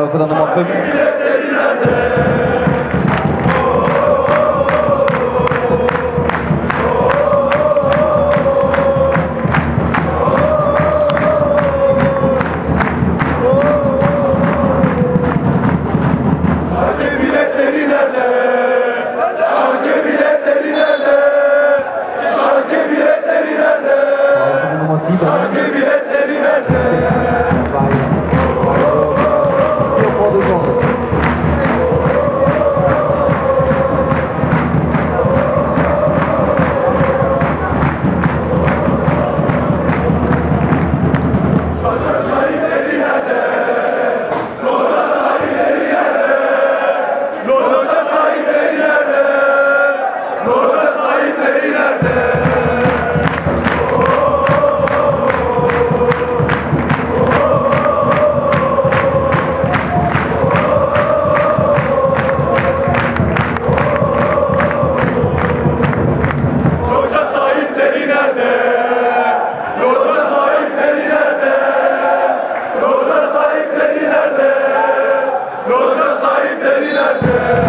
for denne kampen. Sahipleri nerede?